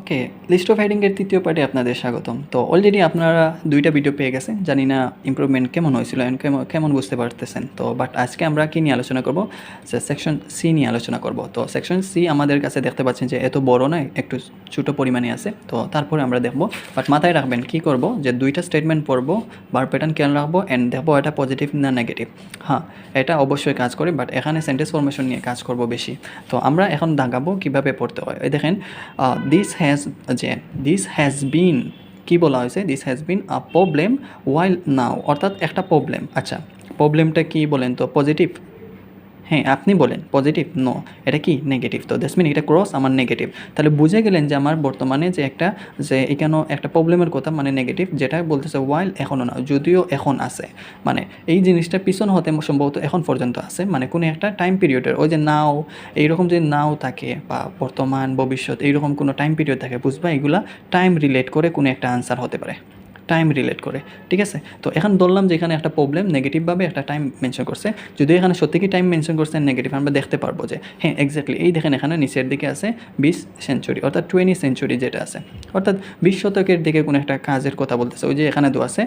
Okay list of হেডিংয়ের তৃতীয় পার্টে আপনাদের স্বাগতম। তো অলরেডি আপনারা দুইটা ভিডিও পেয়ে গেছেন, জানি না ইমপ্রুভমেন্ট কেমন হয়েছিল কেমন বুঝতে পারতেছেন। তো বাট আজকে আমরা কী নিয়ে আলোচনা করব? সেকশন সি নিয়ে আলোচনা করব। তো সেকশন সি আমাদের কাছে দেখতে পাচ্ছেন যে এত বড় নয়, একটু ছোটো পরিমাণে আছে। তো তারপরে আমরা দেখব বাট মাথায় রাখবেন কি করব? যে দুইটা স্টেটমেন্ট পড়ব বার প্যাটার্ন খেয়াল রাখব অ্যান্ড দেখব এটা পজিটিভ না নেগেটিভ হ্যাঁ এটা অবশ্যই কাজ করে বাট এখানে সেন্টেন্স ফরমেশন নিয়ে কাজ করব বেশি। তো আমরা এখন দাগাবো কীভাবে পড়তে হয়। দেখেন দিস হ্যাজ যে দিস হ্যাজ বিন কি বলা হয়েছে? This has been a problem while now অর্থাৎ একটা প্রবলেম আচ্ছা প্রবলেমটা কি বলেন তো? পজিটিভ হ্যাঁ আপনি বলেন পজিটিভ নো এটা কি নেগেটিভ তো দ্যাটস মিন এটা ক্রস আমার নেগেটিভ তাহলে বুঝে গেলেন যে আমার বর্তমানে যে একটা, যে এখানেও একটা প্রবলেমের কথা মানে নেগেটিভ যেটা বলতেছে ওয়াইল এখনও না, যদিও এখন আছে। মানে এই জিনিসটা পিছন হতে সম্ভবত এখন পর্যন্ত আছে। মানে কোনো একটা টাইম পিরিয়ডের ওই যে নাও এইরকম যে নাও থাকে বা বর্তমান, ভবিষ্যৎ, এইরকম কোনো টাইম পিরিয়ড থাকে, বুঝবা, এগুলা টাইম রিলেট করে কোনো একটা আনসার হতে পারে। টাইম রিলেট করে, ঠিক আছে? তো এখন ধরলাম যে এখানে একটা প্রবলেম নেগেটিভভাবে একটা টাইম মেনশন করছে। যদি এখানে সত্যি কি টাইম মেনশন করছে নেগেটিভ আমরা দেখতে পারব যে হ্যাঁ এক্স্যাক্টলি এই দেখেন এখানে নিচের দিকে আছে বিশ সেঞ্চুরি অর্থাৎ টোয়েন্টি সেঞ্চুরি যেটা আছে। অর্থাৎ বিশ শতকের দিকে কোনো একটা কাজের কথা বলতেছে। ওই যে এখানে দু আছে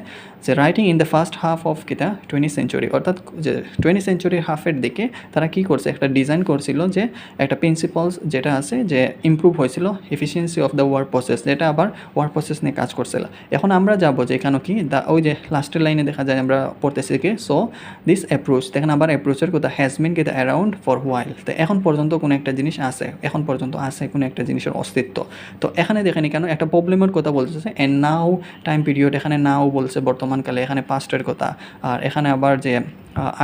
যে writing in the first half of কিতা? টোয়েন্টি সেঞ্চুরি অর্থাৎ যে টোয়েন্টি সেঞ্চুরির হাফের দিকে তারা কি করছে? একটা ডিজাইন করছিল যে, একটা প্রিন্সিপালস যেটা আছে যে ইমপ্রুভ হয়েছিল efficiency of the work process যেটা আবার ওয়ার্ক প্রসেস নিয়ে কাজ করছিল। এখন আমরা যাব যে এখানে কি? দা, ওই যে লাস্টের লাইনে দেখা যায় আমরা পড়তেছি কি? সো দিস অ্যাপ্রোচ দেখেন আবার অ্যাপ্রোচের কথা হ্যাজ মিন কিতা অ্যারাউন্ড ফর হোয়াইল তো এখন পর্যন্ত কোনো একটা জিনিস আছে, এখন পর্যন্ত আছে কোনো একটা জিনিসের অস্তিত্ব। তো এখানে দেখেনি কেন, একটা প্রবলেমের কথা বলতেছে অ্যান্ড নাও টাইম পিরিয়ড এখানে নাও বলছে বর্তমানকালে এখানে পাস্টের কথা। আর এখানে আবার যে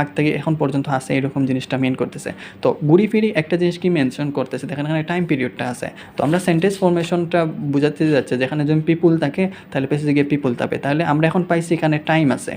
আগ থেকে এখন পর্যন্ত আছে এরকম জিনিসটা মেন করতেছে। তো ঘুরি ফিরি একটা জিনিস কি মেনশন করতেছে, দেখেন এখানে টাইম পিরিয়ডটা আছে। তো আমরা সেন্টেন্স ফর্মেশনটা বোঝাতে যাচ্ছে, যেখানে যদি পিপুল থাকে, তাহলে পেছে গিয়ে পিপুল থাকে তাহলে আমরা এখন পাইছি এখানে টাইম আছে।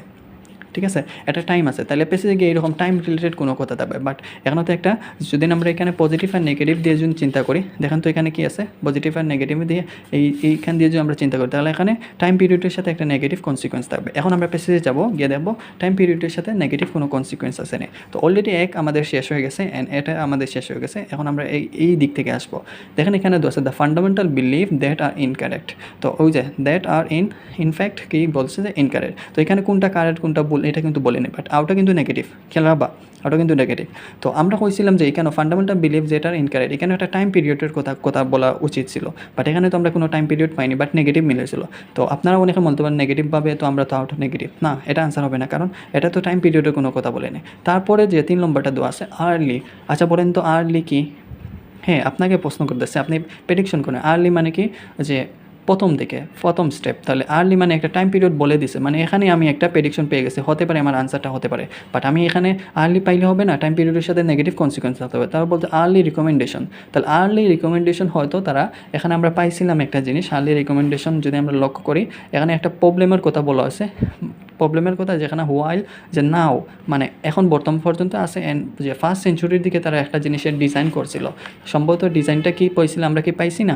ঠিক আছে? একটা টাইম আছে। তাহলে পেছে গিয়ে এরকম টাইম রিলেটেড কোনো কথা থাকবে। বাট এখন তো একটা, যদি আমরা এখানে পজিটিভ আর নেগেটিভ দিয়ে যদি চিন্তা করি, দেখেন তো এখানে কি আছে? পজিটিভ আর নেগেটিভ দিয়ে এই, এইখান দিয়ে যদি আমরা চিন্তা করি, তাহলে এখানে টাইম পিরিয়ডের সাথে একটা নেগেটিভ কনসিকোয়েন্স থাকবে। এখন আমরা পেসেজে যাব, গিয়ে দেখব টাইম পিরিয়ডের সাথে নেগেটিভ কোনো কনসিকোয়েন্স আছে না। তো অলরেডি এক আমাদের শেষ হয়ে গেছে অ্যান্ড এটা আমাদের শেষ হয়ে গেছে। এখন আমরা এই এই দিক থেকে আসব। দেখেন এখানে দু আছে the fundamental believe that are incorrect তো ওই যে দ্যাট আর ইন ইনফ্যাক্ট কি বলছে যে ইনকারেক্ট তো এখানে কোনটা কারেক্ট কোনটা ভুল? এটা কিন্তু বলেনি বাট আউটা কিন্তু নেগেটিভ খেয়াল রাখবা ওটা কিন্তু নেগেটিভ তো আমরা কইছিলাম যে এখানে ফান্ডামেন্টাল বিলিভ যেটা ইনকারেক্ট এখানে একটা টাইম পিরিয়ডের কথা কথা বলা উচিত ছিল বাট এখানে তো আমরা কোনো টাইম পিরিয়ড পাইনি বাট নেগেটিভ মিলেছিল। তো আপনারা অনেকে বলতে পারেন নেগেটিভভাবে তো আমরা তো আউট নেগেটিভ না, এটা আনসার হবে না, কারণ এটা তো টাইম পিরিয়ডের কোনো কথা বলেনি। তারপরে যে তিন নম্বরটা দেওয়া আছে আর্লি আচ্ছা বলেন তো আর্লি কি? হ্যাঁ আপনাকে প্রশ্ন করতেছে, আপনি প্রেডিকশন করেন আর্লি মানে কি? যে প্রথম দিকে, প্রথম স্টেপ তাহলে আর্লি মানে একটা টাইম পিরিয়ড বলে দিছে। মানে এখানে আমি একটা প্রেডিকশন পেয়ে গেছি। হতে পারে আমার আনসারটা হতে পারে। বাট আমি এখানে আর্লি পাইলে হবে না টাইম পিরিয়ডের সাথে নেগেটিভ কনসিকোয়েন্স হতে হবে। তারপর বলতে আর্লি রিকমেন্ডেশন তাহলে আর্লি রিকমেন্ডেশন হয়তো তারা, এখানে আমরা পাইছিলাম একটা জিনিস। আর্লি রিকমেন্ডেশন যদি আমরা লক্ষ্য করি, এখানে একটা প্রবলেমের কথা বলা হয়েছে। প্রবলেমের কথা যেখানে হোয়াইল যে নাও মানে এখন বর্তমান পর্যন্ত আছে অ্যান্ড যে ফার্স্ট সেঞ্চুরির দিকে তারা একটা জিনিসের ডিজাইন করছিল। সম্ভবত ডিজাইনটা কি পাইছিল, আমরা কি পাইছি না?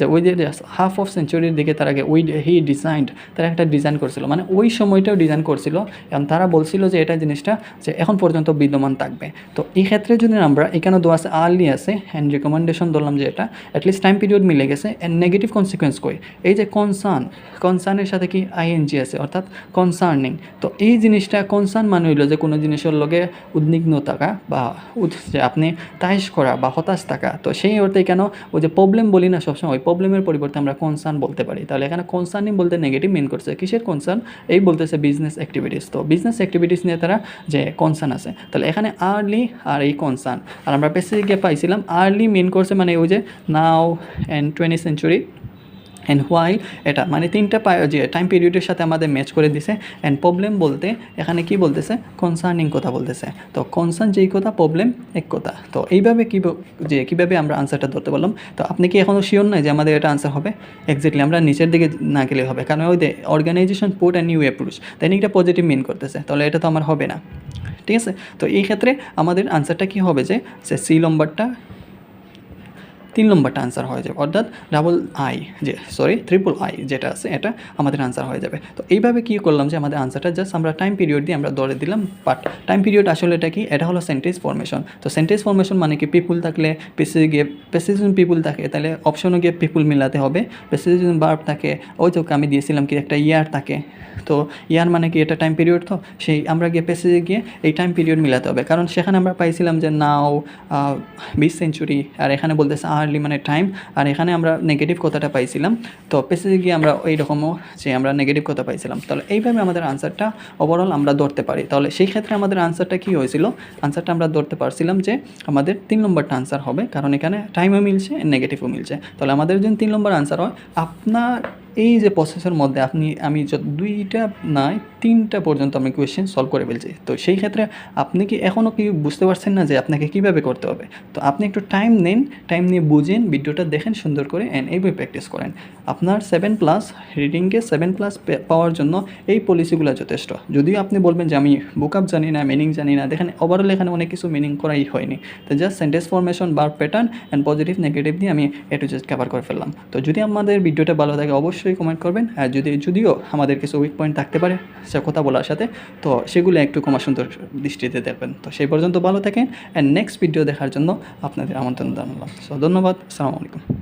যে, ওই যে হাফ অফ সেঞ্চুরির দিকে তারা ওই হি ডিজাইন্ড তারা একটা ডিজাইন করছিল। মানে ওই সময়টাও ডিজাইন করছিল এবং তারা বলছিল যে এটা জিনিসটা যে এখন পর্যন্ত বিদ্যমান থাকবে। তো এই ক্ষেত্রে যদি আমরা, এখানে দোয়া আছে আর্লি আছে অ্যান্ড রেকমেন্ডেশন ধরলাম যে এটা অ্যাটলিস্ট টাইম পিরিয়ড মিলে গেছে অ্যান্ড নেগেটিভ কনসিকুয়েন্স কই? এই যে কনসার্ন কনসার্নের সাথে কি আইএনজি আছে? অর্থাৎ কনসার্নিং তো এই জিনিসটা কনসার্ন মানে হইল যে কোনো জিনিসের লগে উদ্বিগ্ন থাকা বা যে আপনি তাইশ করা বা হতাশ থাকা। তো সেই অর্থে কেন ওই যে প্রবলেম বলি না সবসময়, ওই প্রবলেমের পরিবর্তে আমরা কনসার্ন বলতে পারি। তাহলে এখানে কনসার্নিং বলতে নেগেটিভ মেন করছে। কিসের কনসার্ন এই বলতেছে বিজনেস অ্যাক্টিভিটিস তো বিজনেস অ্যাক্টিভিটিস নিয়ে তারা যে কনসার্ন আছে। তাহলে এখানে আর্লি আর এই কনসার্ন আর আমরা বেসিকে পাইছিলাম আর্লি মেন করছে মানে ওই যে now and twenty century and while এটা মানে তিনটা যে টাইম পিরিয়ডের সাথে আমাদের ম্যাচ করে দিছে অ্যান্ড প্রবলেম বলতে এখানে কি বলতেছে? কনসার্নিং কথা বলতেছে। তো কনসার্ন যেই কথা প্রবলেম এক কথা। তো এইভাবে কী যে কীভাবে আমরা আনসারটা ধরতে পারলাম? তো আপনি কি এখনও শিওর নয় যে আমাদের এটা আনসার হবে? এক্স্যাক্টলি আমরা নিচের দিকে না গেলে হবে। কারণ ওই organisation put and new approach তাই এটা পজিটিভ মিন করতেছে। তাহলে এটা তো আমার হবে না। ঠিক আছে? তো এই ক্ষেত্রে আমাদের আনসারটা কি হবে যে সি নম্বরটা তিন নম্বরটা আনসার হয়ে যাবে। অর্থাৎ ডাবল আই যে সরি ট্রিপল আই যেটা আছে, এটা আমাদের আনসার হয়ে যাবে। তো এইভাবে কী করলাম যে, আমাদের আনসারটা জাস্ট আমরা টাইম পিরিয়ড দিয়ে আমরা ধরে দিলাম বাট টাইম পিরিয়ড আসলে এটা কি? এটা হলো সেন্টেন্স ফর্মেশন তো সেন্টেন্স ফর্মেশন মানে কি? পিপুল থাকলে পেসিজ গিয়ে পেসিজ পিপুল থাকে, তাহলে অপশনও গিয়ে পিপুল মিলাতে হবে। পেসিজ বার্ব থাকে, ওই তো আমি দিয়েছিলাম কি? একটা ইয়ার থাকে। তো ইয়ার মানে কি? এটা টাইম পিরিয়ড তো, সেই আমরা গিয়ে পেসেজে গিয়ে এই টাইম পিরিয়ড মিলাতে হবে। কারণ সেখানে আমরা পাইছিলাম যে নাও বিশ সেঞ্চুরি আর এখানে বলতেছে আর্লি মানে টাইম আর এখানে আমরা নেগেটিভ কথাটা পাইছিলাম। তো পেসেজে গিয়ে আমরা ওই রকমও যে আমরা নেগেটিভ কথা পাইছিলাম। তাহলে এইভাবে আমাদের আনসারটা ওভারঅল আমরা ধরতে পারি। তাহলে সেই ক্ষেত্রে আমাদের আনসারটা কী হয়েছিল? আনসারটা আমরা ধরতে পারছিলাম যে আমাদের তিন নম্বরটা আনসার হবে, কারণ এখানে টাইমও মিলছে নেগেটিভও মিলছে। তাহলে আমাদের যদি তিন নম্বর আনসার হয়, আপনার এই যে প্রসেসের মধ্যে আপনি, আমি দুইটা নয় তিনটা পর্যন্ত আমি কোয়েশ্চেন সলভ করে ফেলছি। তো সেই ক্ষেত্রে আপনি কি এখনও কি বুঝতে পারছেন না যে আপনাকে কীভাবে করতে হবে? তো আপনি একটু টাইম নেন টাইম নিয়ে বুঝেন ভিডিওটা দেখেন সুন্দর করে অ্যান্ড এইভাবে প্র্যাকটিস করেন। আপনার সেভেন প্লাস রিডিংকে সেভেন প্লাস পাওয়ার জন্য এই পলিসিগুলো যথেষ্ট। যদিও আপনি বলবেন যে আমি বুক আপ জানি না মিনিং জানি না, দেখেন ওভারঅল এখানে অনেক কিছু মিনিং করাই হয়নি। তো জাস্ট সেন্টেন্স ফরমেশন বার প্যাটার্ন অ্যান্ড পজিটিভ নেগেটিভ দিয়ে আমি এ টু জাস্ট কভার করে ফেললাম। তো যদি আমাদের ভিডিওটা ভালো থাকে, অবশ্যই কমেন্ট করবেন। আর যদি যদিও আমাদের কিছু উইক পয়েন্ট থাকতে পারে সে কথা বলার সাথে। তো সেগুলো একটু কমা সুন্দর দৃষ্টিতে দেখবেন। তো সেই পর্যন্ত ভালো থাকেন। অ্যান্ড নেক্সট ভিডিও দেখার জন্য আপনাদের আমন্ত্রণ জানালাম। সো ধন্যবাদ। আসসালামু আলাইকুম।